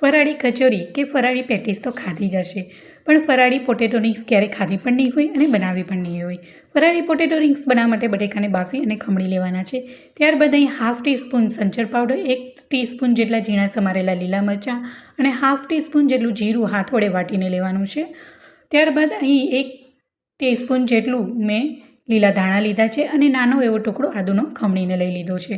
ફરાળી કચોરી કે ફરાળી પેટીસ તો ખાધી જ હશે. પણ ફરાળી પોટેટો રિંગ્સ ક્યારેય ખાધી પણ નહીં હોય અને બનાવી પણ નહીં હોય. ફરાળી પોટેટો રિંગ્સ બનાવવા માટે બટેકાને બાફી અને ખમણી લેવાના છે. ત્યારબાદ અહીં હાફ ટીસ્પૂન સંચર પાવડર, એક ટીસ્પૂન જેટલા ઝીણા સમારેલા લીલા મરચાં અને હાફ ટીસ્પૂન જેટલું જીરું હાથ વડે વાટીને લેવાનું છે. ત્યારબાદ અહીં એક ટીસ્પૂન જેટલું મેં લીલા ધાણા લીધા છે અને નાનો એવો ટુકડો આદુનો ખમણીને લઈ લીધો છે.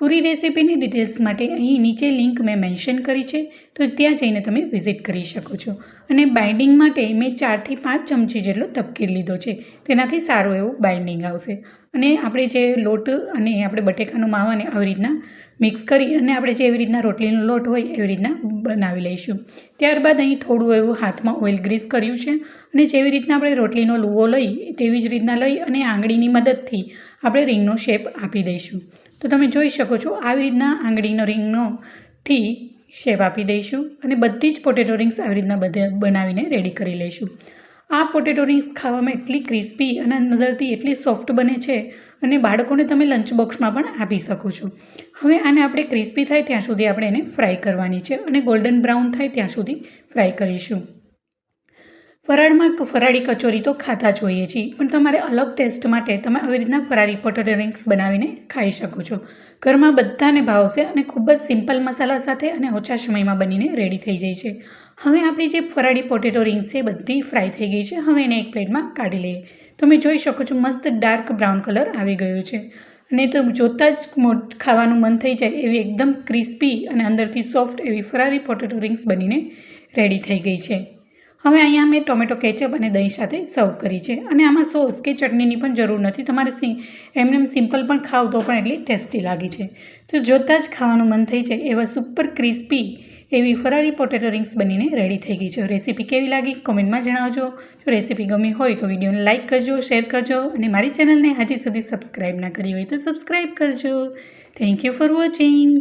પૂરી રેસીપીની ડિટેલ્સ માટે અહીં નીચે લિંક મેં મેન્શન કરી છે, તો ત્યાં જઈને તમે વિઝિટ કરી શકો છો. અને બાઇન્ડિંગ માટે મેં ચારથી પાંચ ચમચી જેટલો તપકીર લીધો છે. તેનાથી સારું એવું બાઇન્ડિંગ આવશે. અને આપણે જે લોટ અને આપણે બટેકાનું માવ અને આવી રીતના મિક્સ કરી અને આપણે જે એવી રીતના રોટલીનો લોટ હોય એવી રીતના બનાવી લઈશું. ત્યારબાદ અહીં થોડું એવું હાથમાં ઓઇલ ગ્રીસ કર્યું છે અને જેવી રીતના આપણે રોટલીનો લુવો લઈ તેવી જ રીતના લઈ અને આંગળીની મદદથી આપણે રિંગનો શેપ આપી દઈશું. તો તમે જોઈ શકો છો, આવી રીતના આંગળીનો રિંગનો થી શેપ આપી દઈશું અને બધી જ પોટેટો રિંગ્સ આવી રીતના બધે બનાવીને રેડી કરી લઈશું. આ પોટેટો રિંગ્સ ખાવામાં એટલી ક્રિસ્પી અને અંદરથી એટલી સોફ્ટ બને છે અને બાળકોને તમે લંચ બોક્સમાં પણ આપી શકો છો. હવે આને આપણે ક્રિસ્પી થાય ત્યાં સુધી આપણે એને ફ્રાય કરવાની છે અને ગોલ્ડન બ્રાઉન થાય ત્યાં સુધી ફ્રાય કરીશું. ફરાળમાં ફરાળી કચોરી તો ખાતા જ હોઈએ છીએ. પણ તમારે અલગ ટેસ્ટ માટે તમે આવી રીતના ફરાળી પોટેટો રિંગ્સ બનાવીને ખાઈ શકો છો. ઘરમાં બધાને ભાવશે અને ખૂબ જ સિમ્પલ મસાલા સાથે અને ઓછા સમયમાં બનીને રેડી થઈ જાય છે. હવે આપણી જે ફરાળી પોટેટો રિંગ્સ છે બધી ફ્રાય થઈ ગઈ છે. હવે એને એક પ્લેટમાં કાઢી લઈએ. તમે જોઈ શકો છો મસ્ત ડાર્ક બ્રાઉન કલર આવી ગયો છે. અને તો જોતાં જ ખાવાનું મન થઈ જાય એવી એકદમ ક્રિસ્પી અને અંદરથી સોફ્ટ એવી ફરારી પોટેટો રિંગ્સ બનીને રેડી થઈ ગઈ છે. હવે અહીંયા મેં ટોમેટો કેચઅપ અને દહીં સાથે સર્વ કરી છે અને આમાં સોસ કે ચટણીની પણ જરૂર નથી. તમારે સી એમને સિમ્પલ પણ ખાવ તો પણ એટલી ટેસ્ટી લાગી છે. તો જોતાં જ ખાવાનું મન થઈ જાય એવા સુપર ક્રિસ્પી એવી ફરારી પોટેટો રિંગ્સ બનીને રેડી થઈ ગઈ છે. રેસીપી કેવી લાગી કોમેન્ટમાં જણાવજો. જો રેસીપી ગમી હોય તો વિડીયોને લાઇક કરજો, શેર કરજો અને મારી ચેનલને હજી સુધી સબસ્ક્રાઈબ ના કરી હોય તો સબસ્ક્રાઈબ કરજો. Thank you for watching